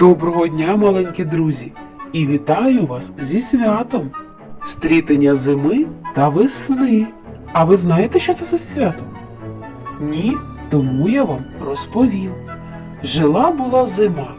Доброго дня, маленькі друзі, і вітаю вас зі святом. Стрітення зими та весни. А ви знаєте, що це за свято? Ні, тому я вам розповім. Жила була зима.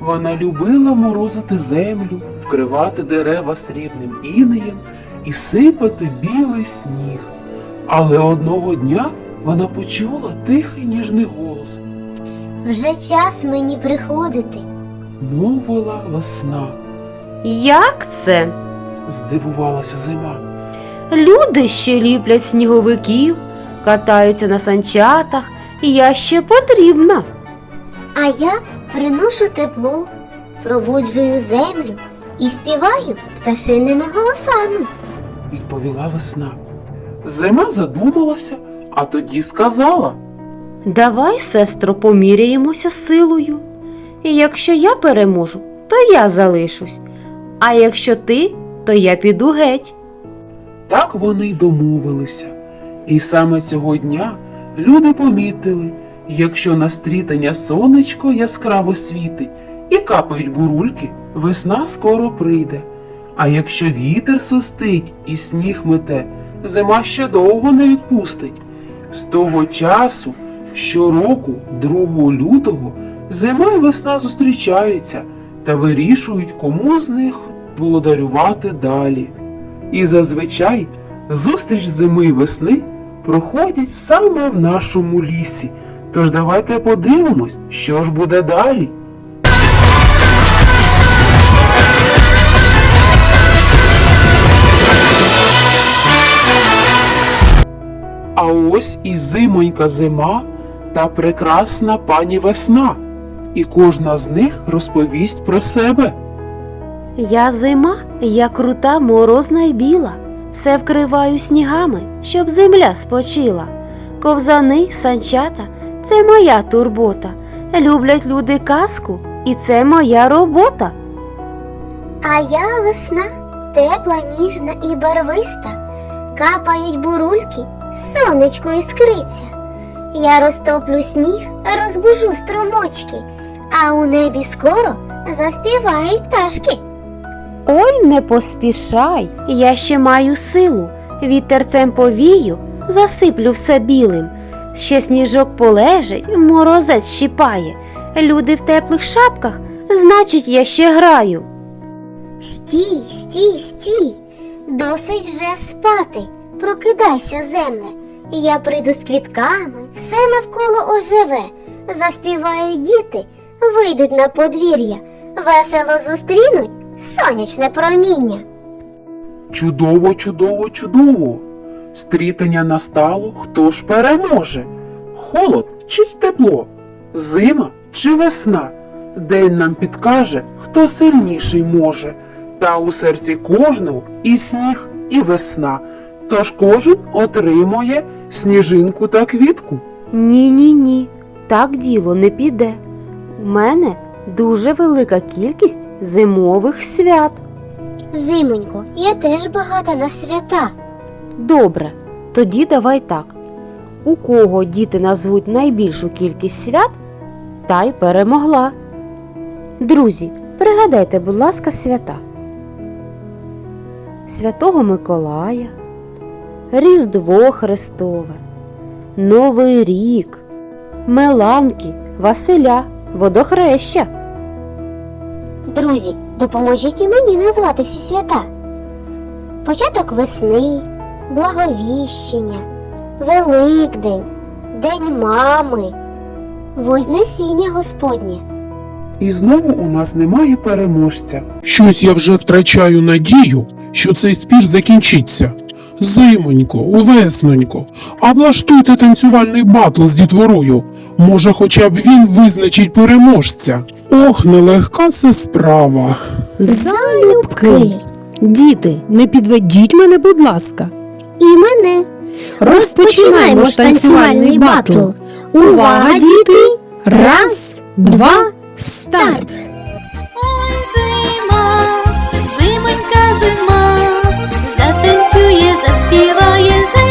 Вона любила морозити землю, вкривати дерева срібним інеєм і сипати білий сніг. Але одного дня вона почула тихий ніжний голос. Вже час мені приходити. Мовила весна. Як це? Здивувалася зима. Люди ще ліплять сніговиків, катаються на санчатах, і я ще потрібна. А я приношу тепло, пробуджую землю і співаю пташиними голосами. відповіла весна. Зима задумалася, а тоді сказала. Давай, сестро, поміряємося силою. І якщо я переможу, то я залишусь. А якщо ти, то я піду геть. Так вони й домовилися. І саме цього дня люди помітили, якщо на стрітання сонечко яскраво світить і капають бурульки, весна скоро прийде. А якщо вітер свистить і сніг мете, зима ще довго не відпустить. З того часу, щороку, 2 лютого, зима і весна зустрічаються та вирішують, кому з них володарювати далі. І зазвичай зустріч зими і весни проходять саме в нашому лісі. Тож давайте подивимось, що ж буде далі. А ось і зимонька зима та прекрасна пані весна. І кожна з них розповість про себе. Я зима, я крута, морозна й біла. Все вкриваю снігами, щоб земля спочила. Ковзани, санчата це моя турбота. Люблять люди казку, і це моя робота. А я весна, тепла, ніжна і барвиста. Капають бурульки, сонечко іскриться. Я розтоплю сніг, розбужу струмочки, а у небі скоро заспівають пташки. Ой, не поспішай, я ще маю силу. Вітерцем повію, засиплю все білим. Ще сніжок полежить, морозець щіпає. Люди в теплих шапках, значить, я ще граю. Стій, стій, стій. Досить вже спати. Прокидайся, земле. Я прийду з квітками, все навколо оживе. Заспівають діти, вийдуть на подвір'я, весело зустрінуть сонячне проміння. Чудово, чудово, чудово. Стрітання настало, хто ж переможе? Холод чи тепло? Зима чи весна? День нам підкаже, хто сильніший може. Та у серці кожного і сніг, і весна. Тож кожен отримує сніжинку та квітку. Ні, ні, ні, так діло не піде. У мене дуже велика кількість зимових свят. Зимонько, я теж багата на свята. Добре, тоді давай так. У кого діти назвуть найбільшу кількість свят, та й перемогла. Друзі, пригадайте, будь ласка, свята. Святого Миколая, Різдво Христове, Новий рік, Меланки, Василя, Водохреща. Друзі, допоможіть і мені назвати всі свята. Початок весни, благовіщення, Великдень, День мами, Вознесіння Господнє. І знову у нас немає переможця. Щось я вже втрачаю надію, що цей спір закінчиться. Зимонько, увеснонько, а влаштуйте танцювальний батл з дітворою. Може, хоча б він визначить переможця. Ох, нелегка це справа. Залюбки. Діти, не підведіть мене, будь ласка. І мене. Розпочинаємо ж танцювальний батл. Увага, діти! Раз, два, старт! Ой, зима, зимонька зима, затанцює, заспіває зимонька.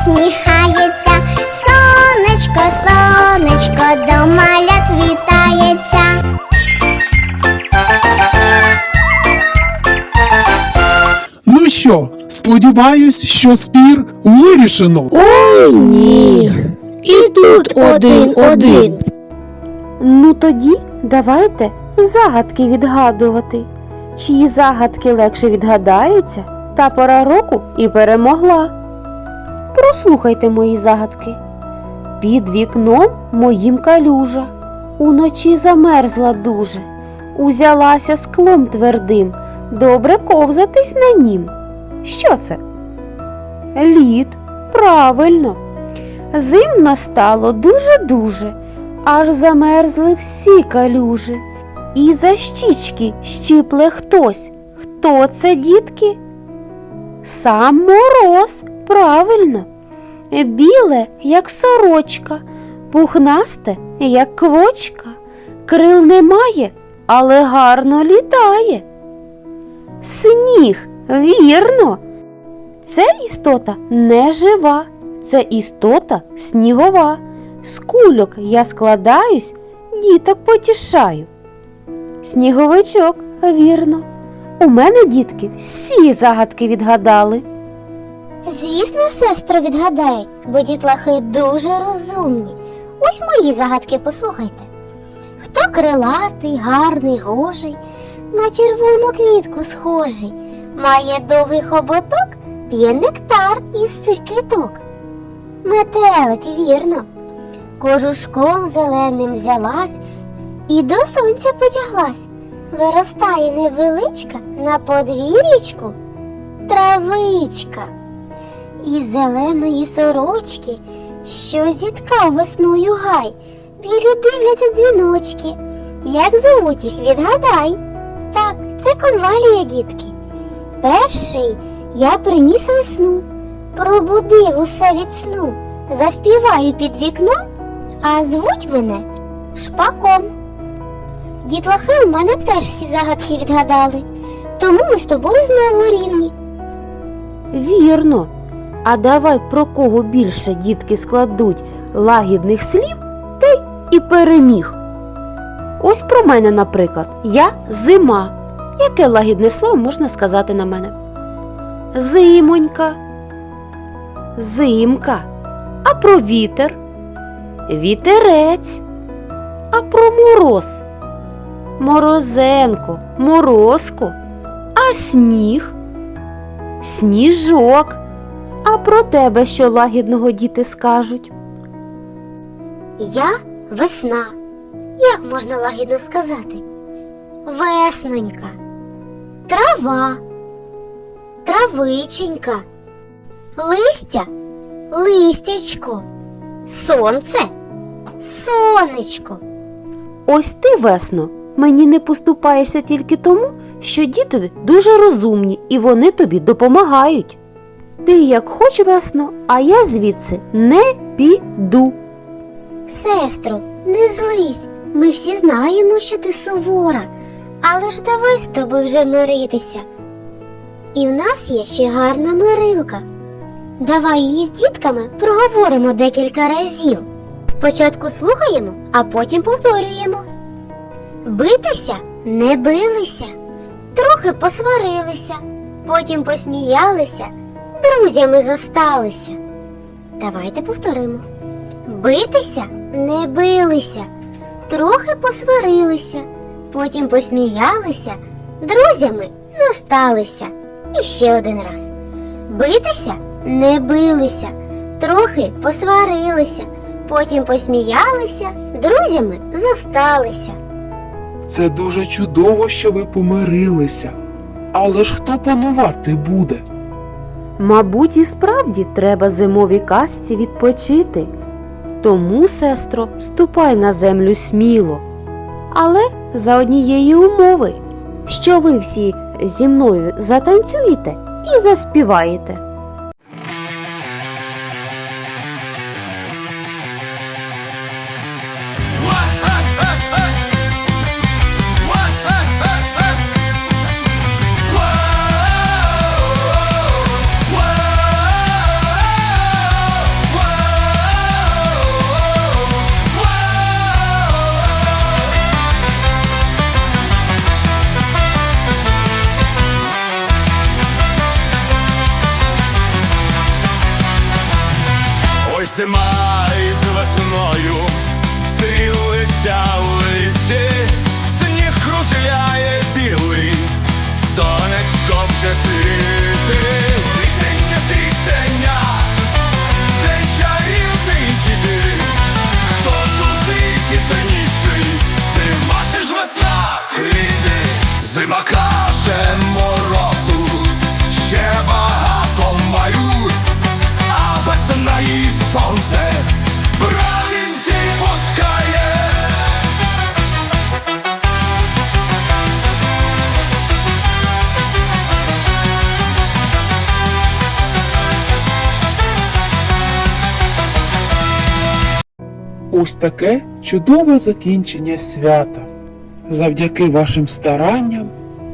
усміхається, сонечко, сонечко до малят вітається. Ну що, сподіваюсь, що спір вирішено. Ой ні. І тут один один. Ну тоді давайте загадки відгадувати. Чиї загадки легше відгадаються, та пора року і перемогла. Прослухайте мої загадки. Під вікном моїм калюжа, уночі замерзла дуже, узялася склом твердим, добре ковзатись на нім. Що це? Лід, правильно. Зим настало дуже-дуже, аж замерзли всі калюжі. І за щічки щипле хтось. Хто це, дітки? Сам мороз, правильно. Біле, як сорочка, пухнасте, як квочка. Крил немає, але гарно літає. Сніг, вірно. Це істота не жива, це істота снігова. З кульок я складаюсь, діток потішаю. Сніговичок, вірно. У мене дітки всі загадки відгадали. Звісно, сестро відгадають, бо дітлахи дуже розумні. Ось мої загадки послухайте. Хто крилатий, гарний, гожий, на червону квітку схожий, має довгий хоботок, п'є нектар із цих квіток. Метелик, вірно, кожушком зеленим взялась і до сонця потяглась. Виростає невеличка на подвір'ячку травичка із зеленої сорочки, що зіткав весною гай. Білі дивляться дзвіночки. Як зовуть їх, відгадай. Так, це конвалія, дітки. Перший я приніс весну, пробудив усе від сну, заспіваю під вікном, а звуть мене шпаком. Дітлахи у мене теж всі загадки відгадали, тому ми з тобою знову рівні. Вірно. А давай про кого більше дітки складуть лагідних слів, та й і переміг. Ось про мене, наприклад, я зима. Яке лагідне слово можна сказати на мене? Зимонька, зимка. А про вітер? Вітерець. А про мороз? Морозенко, морозко. А сніг? Сніжок. А про тебе що лагідного діти скажуть? Я весна. Як можна лагідно сказати? Веснонька, трава, травиченька, листя, листячко, сонце, сонечко. Ось ти, весно, мені не поступаєшся тільки тому, що діти дуже розумні і вони тобі допомагають. Ти як хоч весно, а я звідси не піду. Сестро, не злись. Ми всі знаємо, що ти сувора, але ж давай з тобою вже миритися. І в нас є ще гарна мирилка. Давай її з дітками проговоримо декілька разів. Спочатку слухаємо, а потім повторюємо. Битися не билися, трохи посварилися, потім посміялися, друзями зосталися. Давайте повторимо. Битися не билися, трохи посварилися, потім посміялися, друзями зосталися. І ще один раз. Битися не билися, трохи посварилися, потім посміялися, друзями зосталися. Це дуже чудово, що ви помирилися. Але ж хто панувати буде? Мабуть, і справді треба зимовій казці відпочити. Тому, сестро, ступай на землю сміло. Але за однієї умови, що ви всі зі мною затанцюєте і заспіваєте. Зима із весною стрілися в лісі, сніг кружляє білий, сонечко вже світить. Ось таке чудове закінчення свята. Завдяки вашим старанням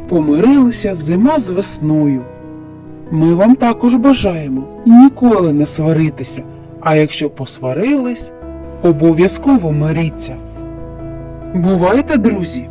помирилися зима з весною. Ми вам також бажаємо ніколи не сваритися, а якщо посварились, обов'язково миріться. Бувайте, друзі!